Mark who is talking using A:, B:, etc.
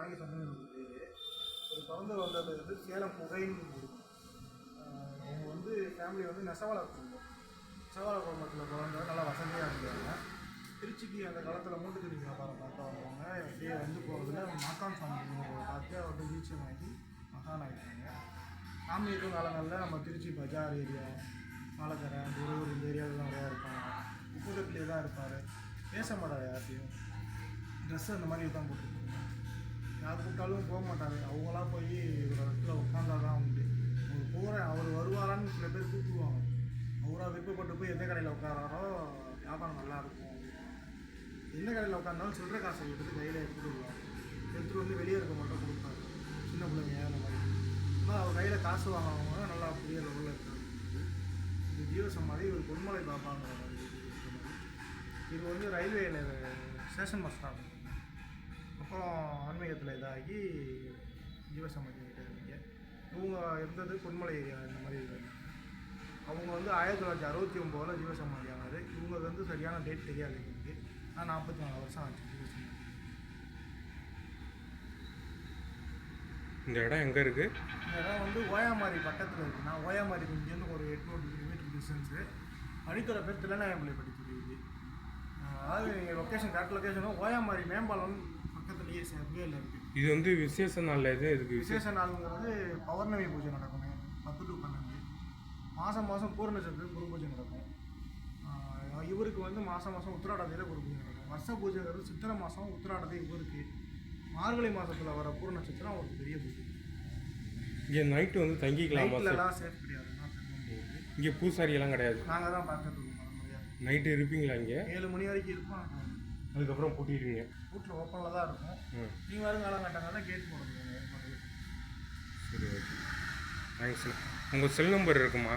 A: நாகி சந்தனம் ஒரு குழந்தை வந்தது வந்து சேலம் புகைன்னு ஊர். அவங்க வந்து ஃபேமிலி வந்து நெசவாள குடும்பம். நெசவாள குடும்பத்தில் பிறந்த நல்லா வசதியாக இருந்தாங்க திருச்சிக்கு அந்த காலத்தில் மூட்டு துணி வியாபாரம் பார்க்க வந்தவங்க அப்படியே வந்து போகிறதுல மக்கான் சாமி பார்த்து அவர்கிட்ட வீழ்ச்சி வாங்கி மகான் ஆகிட்டாங்க சாமி இருக்கும் காலங்களில் நம்ம திருச்சி பஜார் ஏரியா பாலக்கரை துரூர் இந்த ஏரியாவில் நிறையா இருப்பாங்க. உப்புதப்பிலே தான் இருப்பார். பேச மாட்டார் யார்ட்டையும் ட்ரெஸ்ஸு அந்த மாதிரி தான் போட்டுருப்பாங்க. யார் கூப்பிட்டாலும் போக மாட்டார் அவங்களா போய் ஒரு இடத்துல உட்காந்தா தான் உண்டு. அவர் போகிறேன் அவர் வருவாரான்னு சில பேர் கூப்பிடுவாங்க. அவராக விருப்பப்பட்டு போய் எந்த கடையில் உட்காராரோ வியாபாரம் நல்லா இருக்கும். எந்த கடையில் உட்காந்தாலும் சில்லற காசை எடுத்து கையில் எடுத்துகிட்டு வருவாங்க எடுத்துகிட்டு வந்து வெளியே இருக்க மட்டும் கொடுப்பாரு. சின்ன பிள்ளைங்க அந்த மாதிரி. ஆனால் அவர் கையில் காசு வாங்குறவங்க நல்லா பெரிய லெவலில் இருக்காங்க. இந்த ஜீவ சமாதி இவர் பொன்மலை பாப்பாங்க இது வந்து ரயில்வேயில் ஸ்டேஷன் மாஸ்டர் அப்புறம் ஆன்மீகத்தில் இதாகி ஜீவசமாதி இருந்தீங்க இவங்க இருந்தது பொன்மலை ஏரியா இந்த மாதிரி இது. அவங்க வந்து ஆயிரத்தி தொள்ளாயிரத்தி அறுபத்தி ஒம்போதில் ஜீவசமாதி ஆனது இவங்க வந்து சரியான டேட் தெரியாது எனக்கு நான் நாற்பத்தி நாலு வருஷம் ஆச்சு ஜீவசமாதி.
B: இந்த இடம் எங்கே இருக்குது
A: இந்த இடம் வந்து ஓயாமாரி பக்கத்தில் இருக்குது நான் ஓயாமாரி இங்கேருந்து ஒரு எட்நூறு கிலோமீட்டர் டிஸ்டன்ஸு அடித்துறை பேர் தில்லநாயம்பள்ளி படிச்சிருக்கு அதாவது லொக்கேஷன் கரெக்ட் லொக்கேஷனும் ஓயாமாரி மேம்பாலம் பக்கத்துலேயே சேர்க்கையில் இருக்குது
B: இது வந்து விசேஷ நாளில் எது இதுக்கு
A: விசேஷ நாளுங்கிறது பௌர்ணமி பூஜை நடக்குங்க பத்து டு பன்னெண்டு. மாதம் மாதம் பூர்ண சதுர்த்தி குரு பூஜை நடக்கும். இவருக்கு வந்து மாதம் மாதம் உத்திராடத்தையில் குரு பூஜை நடக்கும். வருஷ பூஜைங்கிறது சித்திரை மாதம் உத்திராடத்தை இவருக்கு. மார்கழி மாதத்தில் வர பூர்ண நட்சத்திரம் அவருக்கு பெரிய பூஜை.
B: இங்கே நைட்டு வந்து தங்கிக்கலாமா
A: நைட்லலாம் சேஃப் கிடையாது.
B: இங்கே பூசாரி எல்லாம் கிடையாது.
A: நாங்கள் தான் முடியாது
B: நைட்டு இருப்பீங்களா இங்கே?
A: ஏழு மணி வரைக்கும் இருப்போம்
B: அதுக்கப்புறம் பூட்டிடுவீங்க.
A: வீட்டில் ஓப்பனில் தான் இருக்கும்.
B: ம்.
A: நீ வருங்காலம் கட்டாங்கன்னா கேட் ஏற்பாடு
B: சரி ஓகே தேங்க்ஸ் உங்கள் செல் நம்பர் இருக்குமா?